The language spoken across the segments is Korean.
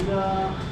감사합니다.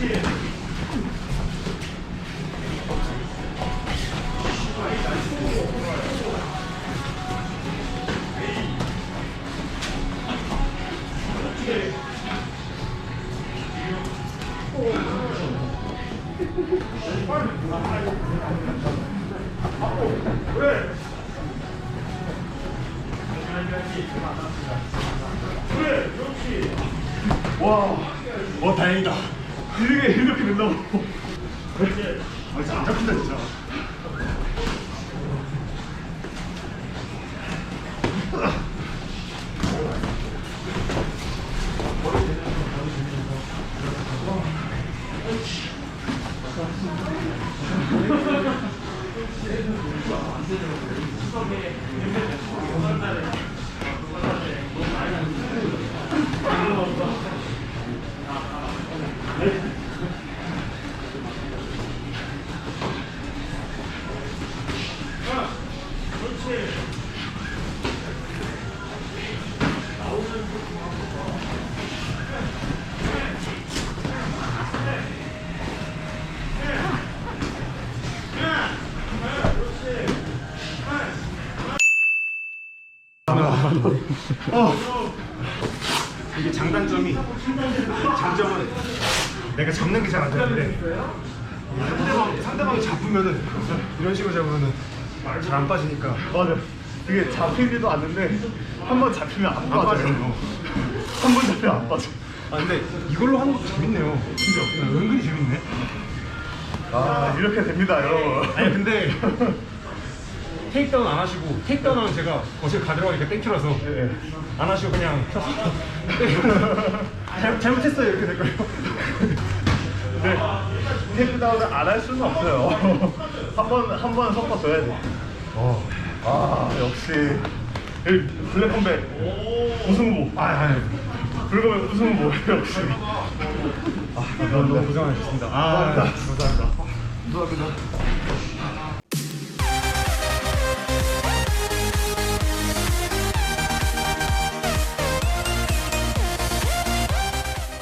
Yeah. 와, 와 다행이다. 이렇게 이렇게 된다고. 아 진짜 안 잡힌다 진짜. 추석에 8달에 이게 장단점이 장점은 내가 잡는 게잘안 되는데 상대방 상대방이 잡으면은 이런 식으로 잡으면은 잘 안 빠지니까 맞아. 이게 잡히지도 않는데 한 번 잡히면 안안 빠져요. 빠져요. 한 번 잡히면 안 빠져. 아 근데 이걸로 하는 것도 재밌네요. 진짜 은근히 재밌네. 아 이렇게 됩니다, 여러분. 아니 근데 테이크다운 안 하시고 테이크다운은 제가 거실 이렇게 땡큐라서 예. 안 하시고 그냥 잘, 잘못했어요 이렇게 될 거예요. 네. 테이크다운을 안 할 수는 없어요. 한번 한 번 섞어줘야 돼. 어. 아 역시 블랙컴백 우승 후보. 아, 아, 블랙컴백 우승 후보 역시. 아, 너무 고생하셨습니다. 아. 감사합니다. 감사합니다.